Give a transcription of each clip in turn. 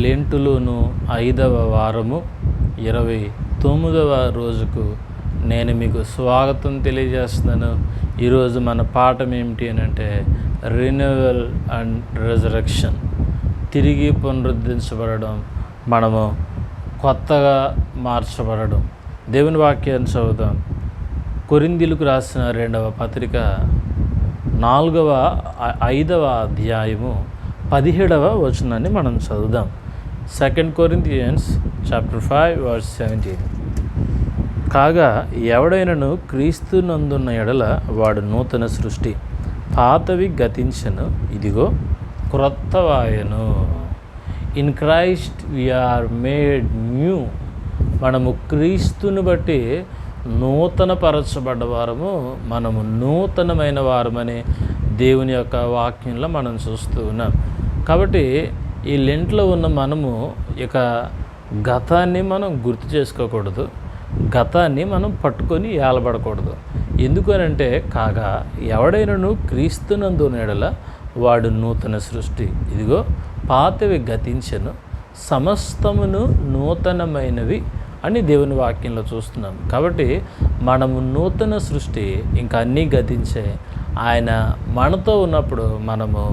లెంటులోను ఐదవ వారము ఇరవై తొమ్మిదవ రోజుకు నేను మీకు స్వాగతం తెలియజేస్తున్నాను. ఈరోజు మన పాఠం ఏమిటి అని అంటే రినూవల్ అండ్ రిజరక్షన్ తిరిగి పునరుద్ధరించబడడం మనము కొత్తగా మార్చబడడం. దేవుని వాక్యాన్ని చదువుదాం. కొరిందిలకు రాసిన రెండవ పత్రిక నాలుగవ ఐదవ అధ్యాయము పదిహేడవ వచనాన్ని మనం చదువుదాం. Second Corinthians chapter five verse seventeen కాగా ఎవడైనను క్రీస్తు నందున్న ఎడల వాడు నూతన సృష్టి. పాతవి గతించను ఇదిగో క్రొత్తవాయను. In Christ we are made new మనము క్రీస్తుని బట్టి నూతన పరచబడ్డ వారము మనము నూతనమైన వారమని దేవుని యొక్క వాక్యంలో మనం చూస్తూ ఉన్నాం. కాబట్టి ఈ లెంట్లో ఉన్న మనము ఇక గతాన్ని మనం గుర్తు చేసుకోకూడదు గతాన్ని మనం పట్టుకొని ఏలబడకూడదు. ఎందుకనంటే కాగా ఎవడైనను క్రీస్తునందు నెడల వాడు నూతన సృష్టి. ఇదిగో పాతవి గతించను సమస్తమును నూతనమైనవి అని దేవుని వాక్యంలో చూస్తున్నాం. కాబట్టి మనము నూతన సృష్టి ఇంకా అన్నీ గతించే ఆయన మనతో ఉన్నప్పుడు మనము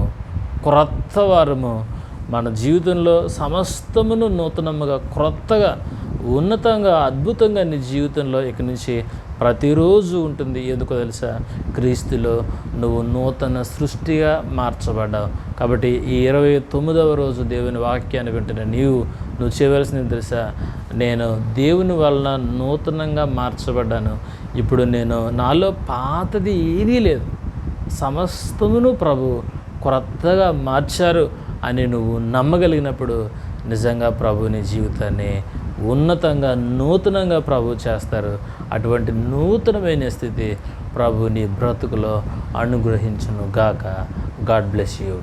క్రొత్త వారము మన జీవితంలో సమస్తమును నూతనముగా క్రొత్తగా ఉన్నతంగా అద్భుతంగా నీ జీవితంలో ఇక నుంచి ప్రతిరోజు ఉంటుంది. ఎందుకో తెలుసా? క్రీస్తులో నువ్వు నూతన సృష్టిగా మార్చబడ్డావు. కాబట్టి ఈ ఇరవై తొమ్మిదవ రోజు దేవుని వాక్యాన్ని వింటున్న నీవు నువ్వు చేయవలసింది తెలుసా? నేను దేవుని వలన నూతనంగా మార్చబడ్డాను. ఇప్పుడు నేను నాలో పాతది ఏదీ లేదు. సమస్తమును ప్రభు క్రొత్తగా మార్చారు. అని నువ్వు నమ్మగలిగినప్పుడు నిజంగా ప్రభు నీ జీవితాన్ని ఉన్నతంగా నూతనంగా ప్రభు చేస్తారు. అటువంటి నూతనమైన స్థితి ప్రభు నీ బ్రతుకులో అనుగ్రహించును గాక గాడ్ బ్లెస్ యూ.